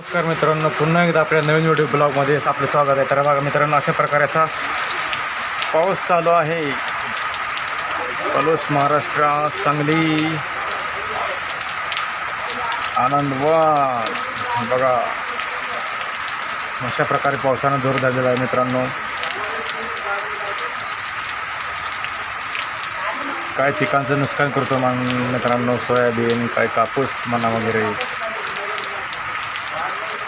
नमस्कार मित्रांनो पुन्हा एकदा आपल्या नवीन व्हिडिओ ब्लॉगमध्ये आपलं स्वागत आहे. तर बघा मित्रांनो अशा प्रकारे असा पाऊस चालू आहे. पलूस महाराष्ट्र सांगली आनंदवान बघा अशा प्रकारे पावसानं जोर धरलेला आहे मित्रांनो. काय पिकांचं नुकसान करतो मग मित्रांनो सोयाबीन काय कापूस म्हणा वगैरे.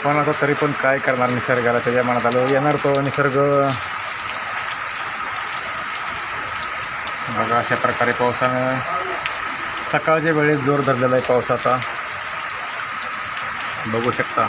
पण आता तरी पण काय करणार निसर्गाला? त्याच्या मनात आलं येणार तो निसर्ग. बघा अशा प्रकारे पावसानं सकाळच्या वेळेस जोर धरलेला आहे पावसाचा. बघू शकता.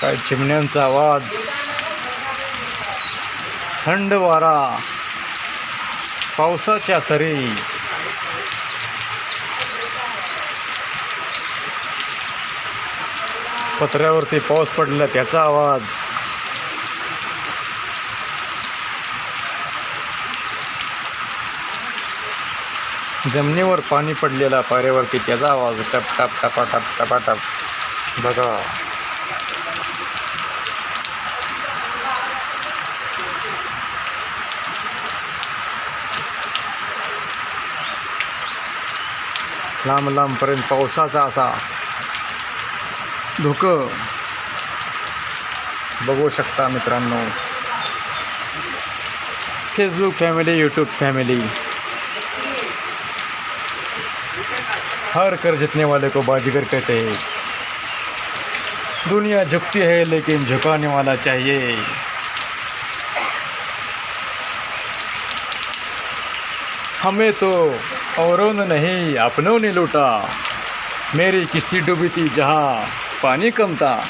काय चिमण्यांचा आवाज? थंड वारा. पावसाच्या सरी. पत्र्यावरती पाऊस पडला त्याचा आवाज. जमिनीवर पाणी पडलेला पाऱ्यावरती त्याचा आवाज टप टप टपा टप टपा टप. बघा. लांब लांबपर्यंत पावसाचा असा धुकं. बघू शकता मित्रांनो. फेसबुक फॅमिली यूट्यूब फॅमिली हर कर जीतने वाले को बाजीगर कहते हैं। दुनिया झुकती है, लेकिन झुकाने वाला चाहिए। हमें तो औरों ने नहीं, अपनों ने लूटा। मेरी किश्ती डूबी थी जहाँ पानी कम था।